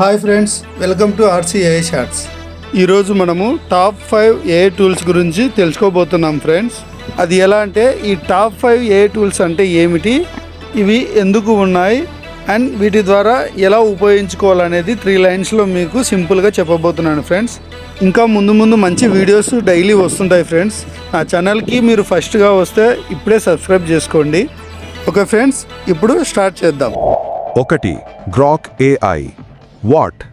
Hi friends welcome to RCI shorts ఈరోజు మనము top five ఏ tools గురించి తెలుసుకోబోతున్నాం ఫ్రెండ్స్. అది ఎలా అంటే ఈ టాప్ ఫైవ్ ఏ టూల్స్ అంటే ఏమిటి ఇవి ఎందుకు ఉన్నాయి అండ్ వీటి ద్వారా ఎలా ఉపయోగించుకోవాలనేది త్రీ లైన్స్లో మీకు సింపుల్గా చెప్పబోతున్నాను ఫ్రెండ్స్. ఇంకా ముందు ముందు మంచి వీడియోస్ డైలీ వస్తుంటాయి ఫ్రెండ్స్. నా ఛానల్కి మీరు ఫస్ట్గా వస్తే ఇప్పుడే సబ్స్క్రైబ్ చేసుకోండి. ఓకే ఫ్రెండ్స్ ఇప్పుడు స్టార్ట్ చేద్దాం. ఒకటి Grok AI what?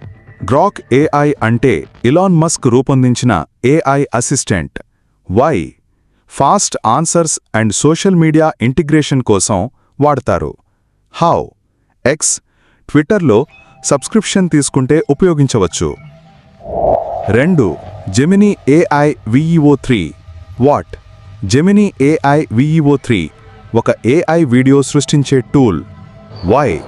Grok AI అంటే ఇలాన్ మస్క్ రూపొందించిన AI assistant. Why? Fast answers and social media integration కోసం వాడతారు. హౌ? ఎక్స్? ట్విట్టర్లో సబ్స్క్రిప్షన్ తీసుకుంటే ఉపయోగించవచ్చు. రెండు. Gemini AI Veo three. What? Gemini AI Veo three ఒక ఏఐ వీడియో సృష్టించే tool. Why?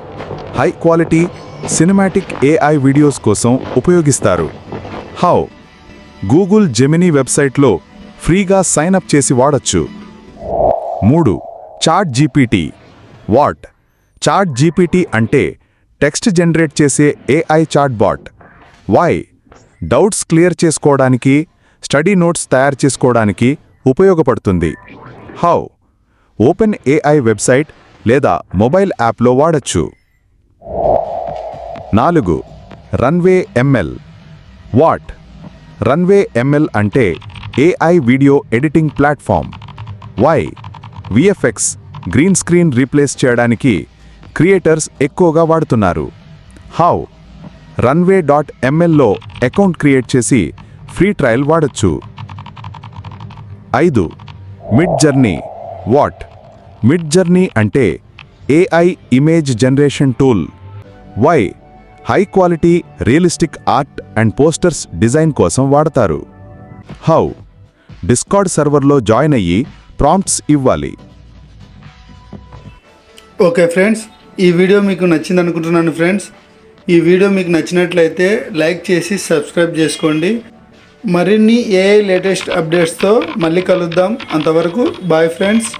High quality cinematic AI videos కోసం ఉపయోగిస్తారు. హౌ గూగుల్ జెమినీ వెబ్సైట్లో ఫ్రీగా సైన్ అప్ చేసి వాడచ్చు. మూడు. Chat GPT what Chat GPT అంటే టెక్స్ట్ జనరేట్ చేసే AI chat bot why doubts clear చేసుకోవడానికి స్టడీ నోట్స్ తయారు చేసుకోవడానికి ఉపయోగపడుతుంది. హౌ ఓపెన్ ఏఐ వెబ్సైట్ లేదా మొబైల్ యాప్లో వాడచ్చు. నాలుగు Runway ML. What? Runway ML అంటే AI video editing platform. Why? VFX green screen replace చేయడానికి క్రియేటర్స్ ఎక్కువగా వాడుతున్నారు. హౌ? రన్వే డాట్ ఎంఎల్లో అకౌంట్ క్రియేట్ చేసి ఫ్రీ ట్రయల్ వాడచ్చు. ఐదు Midjourney. What? Midjourney అంటే AI image generation tool. Why? High quality realistic art and posters design కోసం వాడతారు. హౌ? డిస్కార్డ్ సర్వర్లో జాయిన్ అయ్యి ప్రాంప్ట్స్ ఇవ్వాలి. ఓకే ఫ్రెండ్స్ ఈ వీడియో మీకు నచ్చింది అనుకుంటున్నాను ఫ్రెండ్స్. ఈ వీడియో మీకు నచ్చినట్లయితే లైక్ చేసి సబ్స్క్రైబ్ చేసుకోండి. మరిన్ని ఏఐ లేటెస్ట్ అప్డేట్స్తో మళ్ళీ కలుద్దాం. అంతవరకు బాయ్ ఫ్రెండ్స్.